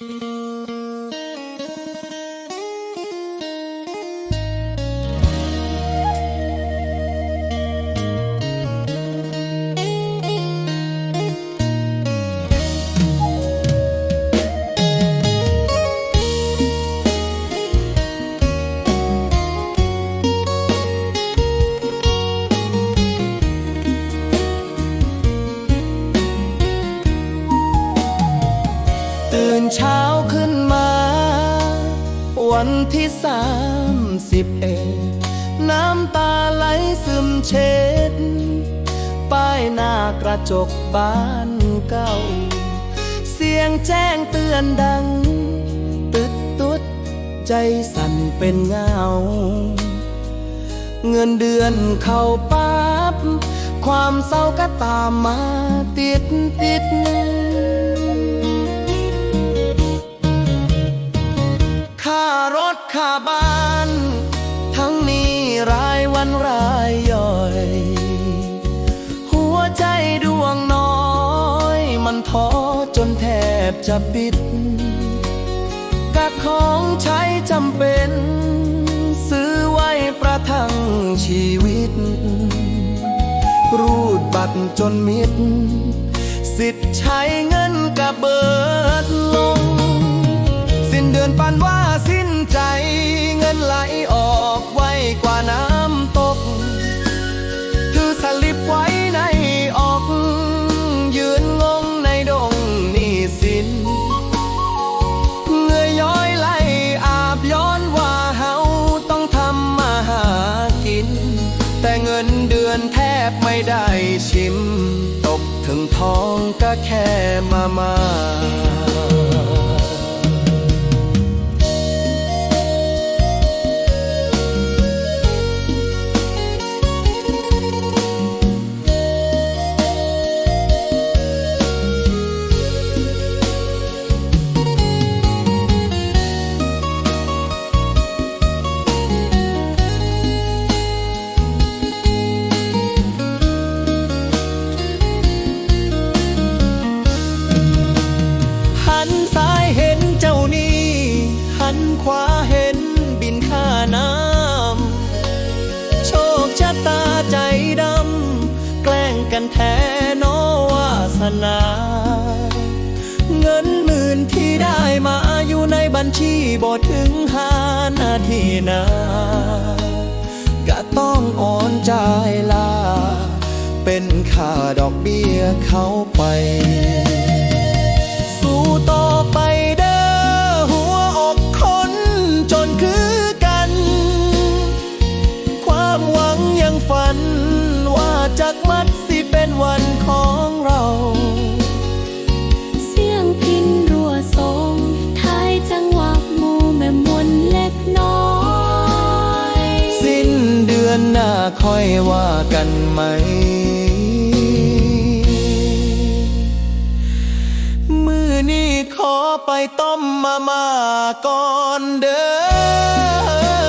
ตื่ เช้าขึ้นมา วันที่สามสิบเอ็ดน้ำตาไหลซึมเช็ด ป้ายหน้ากระจกบ้านเก่า เสียงแจ้งเตือนดัง ตึดตุดใจสั่นเป็นเงา เงินเดือนเข้าปั๊บ ความเศร้าก็ตามมาติดติดค่ จนแทบจะปิดกะของใช้จำเป็น ซื้อไว้ประทังชีวิต รูดบัตรจนมิด สิทธิ์ใช้เงิน ไม่ได้ชิม ตกถึงท้องก็แค่มามา กันแท้โนวาสนา เงินหมื่นที่ได้มาอยู่ในบัญชีบ่ถึงห้านาทีนะก็ต้องโอนจ่ายลา เป็นค่าดอกเบี้ยเขาไป สู้ต่อไปเด้อหัวอกคนจนคือกัน ความหวังยังฝันว่าจากมัด วันของเรา เสียงพินรัวทรงท้ายจังหวะมูแม่มนเล็กน้อย สิ้นเดือนหน้าค่อยว่ากันไหม มือนี้ขอไปต้มมามาก่อนเด้อ